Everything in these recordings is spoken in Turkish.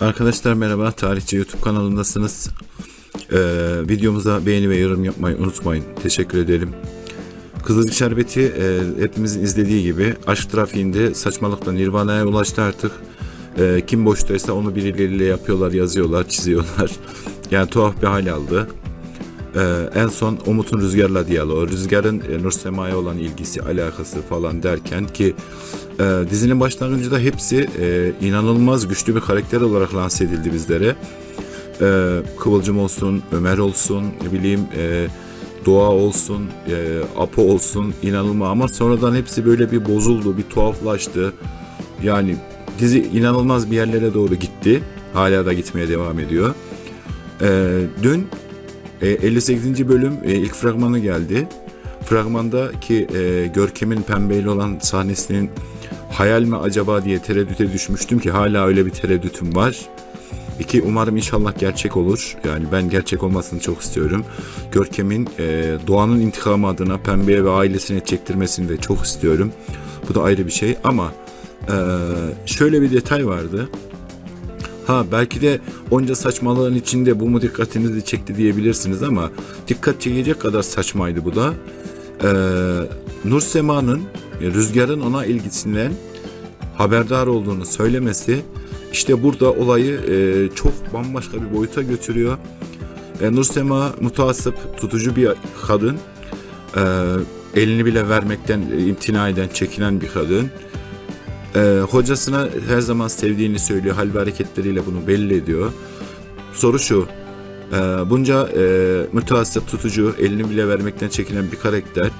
Arkadaşlar merhaba, Tarihçi YouTube kanalındasınız. Ee, videomuza beğeni ve yorum yapmayı unutmayın. Teşekkür edelim. Kızılcık Şerbeti e, hepimizin izlediği gibi aşk trafiğinde saçmalıkla Nirvana'ya ulaştı artık. E, kim boştaysa onu birileriyle yapıyorlar, yazıyorlar, çiziyorlar. Yani tuhaf bir hal aldı. Ee, en son Umut'un Rüzgar'la diyaloğu, Rüzgar'ın e, Nur Sema'ya olan ilgisi, alakası falan derken ki e, dizinin başlangıcında hepsi e, inanılmaz güçlü bir karakter olarak lanse edildi bizlere. E, Kıvılcım olsun, Ömer olsun, ne bileyim e, Doğa olsun, e, Apo olsun inanılmaz ama sonradan hepsi böyle bir bozuldu, bir tuhaflaştı. Yani dizi inanılmaz bir yerlere doğru gitti. Hala da gitmeye devam ediyor. E, dün 58. bölüm e, ilk fragmanı geldi. Fragmandaki e, Görkem'in pembeyle olan sahnesinin hayal mi acaba diye tereddüte düşmüştüm ki hala öyle bir tereddütüm var. İki umarım inşallah gerçek olur. Yani ben gerçek olmasını çok istiyorum. Görkem'in e, Doğan'ın intikamı adına Pembe'ye ve ailesine çektirmesini de çok istiyorum. Bu da ayrı bir şey ama e, şöyle bir detay vardı. Ha belki de onca saçmalığın içinde bu mu dikkatinizi çekti diyebilirsiniz ama dikkat çekecek kadar saçmaydı bu da. Ee, Nur Sema'nın e, Rüzgar'ın ona ilgisinden haberdar olduğunu söylemesi işte burada olayı e, çok bambaşka bir boyuta götürüyor. E, Nur Sema mutasip, tutucu bir kadın. E, elini bile vermekten imtina eden, çekinen bir kadın. Ee, hocasına her zaman sevdiğini söylüyor. Hal ve hareketleriyle bunu belli ediyor. Soru şu. e, bunca e, mütehassıp tutucu, elini bile vermekten çekinen bir karakter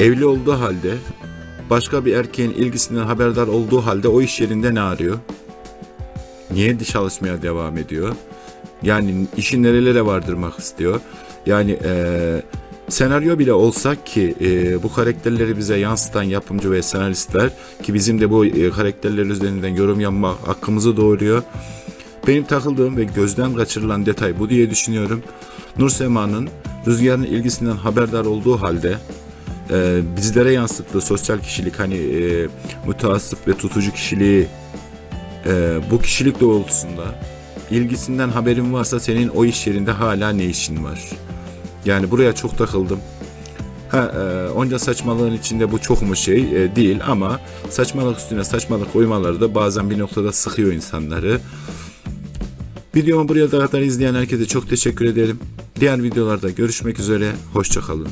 evli olduğu halde başka bir erkeğin ilgisinden haberdar olduğu halde o iş yerinde ne arıyor? Niye çalışmaya devam ediyor? Yani işi nerelere vardırmak istiyor? Yani eee senaryo bile olsak ki e, bu karakterleri bize yansıtan yapımcı ve senaristler ki bizim de bu e, karakterler üzerinden yorum yapma hakkımızı doğuruyor. Benim takıldığım ve gözden kaçırılan detay bu diye düşünüyorum. Nur Sema'nın Rüzgar'ın ilgisinden haberdar olduğu halde e, bizlere yansıttığı sosyal kişilik hani e, müteassıp ve tutucu kişiliği e, bu kişilik doğrultusunda ilgisinden haberin varsa senin o iş yerinde hala ne işin var? Yani buraya çok takıldım. Ha, e, onca saçmalığın içinde bu çok mu şey e, değil ama saçmalık üstüne saçmalık koymaları da bazen bir noktada sıkıyor insanları. Videomu buraya kadar izleyen herkese çok teşekkür ederim. Diğer videolarda görüşmek üzere. Hoşçakalın.